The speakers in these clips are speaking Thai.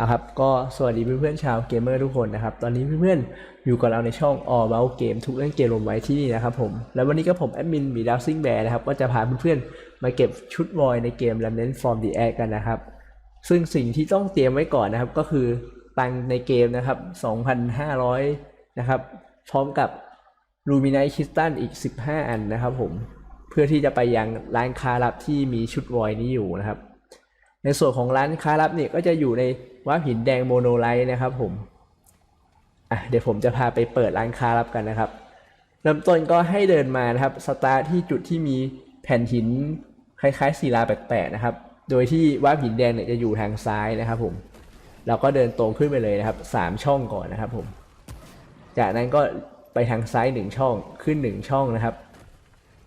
นะครับ ก็สวัสดีเพื่อนๆชาวเกมเมอร์ทุกคนนะครับ ตอนนี้เพื่อนๆอยู่กับเราในช่อง All About Game ทุกเรื่องเกมรวมไว้ที่นี่นะครับผม แล้ววันนี้ก็ผมแอดมินมีดาวซิงแบร์นะครับ ก็จะพาเพื่อนๆมาเก็บชุดวอยในเกม Remnant from the Air กันนะครับ ซึ่งสิ่งที่ต้องเตรียมไว้ก่อนนะครับ ก็คือตังในเกมนะครับ 2,500 นะครับ พร้อมกับลูมิน t คิสตันอีก 15 อันนะครับผม เพื่อที่จะไปยังร้านค้าลับที่มีชุดวอยนี้อยู่นะครับ ในส่วนของร้านค้าลับเนี่ยก็จะอยู่ใน วัดหินแดงโมโนไลท์นะครับผมอะเดี๋ยวผมจะพาไปเปิดร้านค้าลับกันนะครับเริ่มต้นก็ให้เดินมานะครับสตาร์ทที่จุดที่มีแผ่นหินคล้ายๆศิลาแปลกๆนะครับ โดยที่วัดหินแดงเนี่ยจะอยู่ทางซ้ายนะครับผมเราก็เดินตรงขึ้นไปเลยนะครับสามช่องก่อนนะครับผม จากนั้นก็ไปทางซ้ายหนึ่งช่องขึ้นหนึ่งช่องนะครับ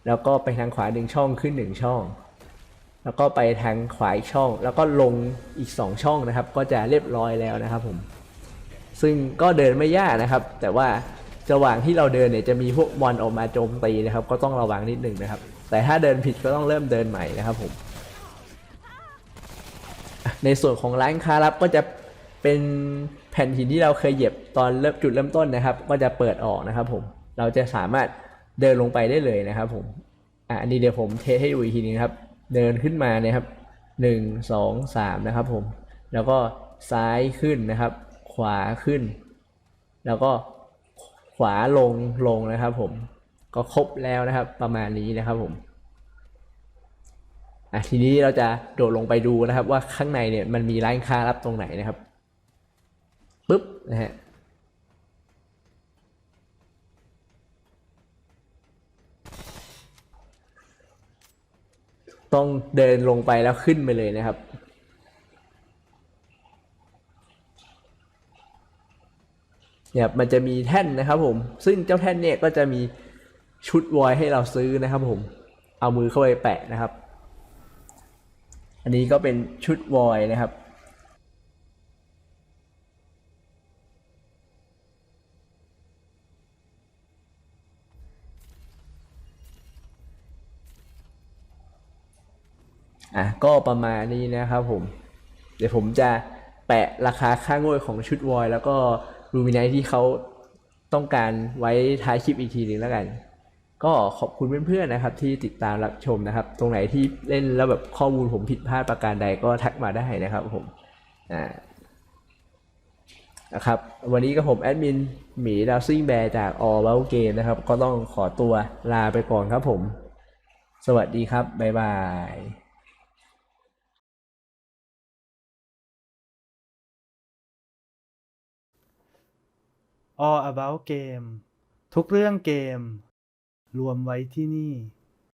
แล้วก็ไปทางขวาหนึ่งช่องขึ้นหนึ่งช่อง แล้วก็ไปทางขวาอีกช่อง แล้วก็ลงอีก 2 ช่องนะครับ ก็จะเรียบร้อยแล้วนะครับผม ซึ่งก็เดินไม่ยากนะครับ แต่ว่าระหว่างที่เราเดินเนี่ยจะมีพวกบอลออกมาโจมตีนะครับ ก็ต้องระวังนิดหนึ่งนะครับ แต่ถ้าเดินผิดก็ต้องเริ่มเดินใหม่นะครับผม ในส่วนของร้านค้าลับก็จะเป็นแผ่นหินที่เราเคยเหยียบตอนเริ่มจุดเริ่มต้นนะครับ ก็จะเปิดออกนะครับผม เราจะสามารถเดินลงไปได้เลยนะครับผม อะอันนี้เดี๋ยวผมเทสให้ดูอีกทีนึงครับ เดินขึ้นมาเนี่ยครับหนึ่งสองสามนะครับผม แล้วก็ซ้ายขึ้นนะครับ ขวาขึ้น แล้วก็ขวาลงลงนะครับผมก็ครบแล้วนะครับ ประมาณนี้นะครับผมอะทีนี้เราจะโดดลงไปดูนะครับ ว่าข้างในเนี่ยมันมีร้านค้ารับตรงไหนนะครับปุ๊บนะฮะ ต้องเดินลงไปแล้วขึ้นไปเลยนะครับ เนี่ยมันจะมีแท่นนะครับผม ซึ่งเจ้าแท่นเนี่ยก็จะมีชุดวอยให้เราซื้อนะครับผม เอามือเข้าไปแปะนะครับ อันนี้ก็เป็นชุดวอยนะครับ อะก็ประมาณนี้นะครับผม เดี๋ยวผมจะแปะราคาค่างวดของชุดวอยแล้วก็ลูมิน t ที่เขาต้องการไว้ท้ายคลิปอีกทีหนึ่งแล้วกัน ก็ขอบคุณเพื่อนๆนะครับ ที่ติดตามรับชมนะครับ ตรงไหนที่เล่นแล้วแบบข้อมูลผมผิดพลาดประการใดก็ทักมาได้นะครับผมอ่านะครับวันนี้ก็ผมแอดมินหมีดาวซิ่งแบร์จากออลเ u เกมนะครับ ก็ต้องขอตัวลาไปก่อนครับผม สวัสดีครับ บ๊ายบาย All About Game ทุกเรื่องเกม รวมไว้ที่นี่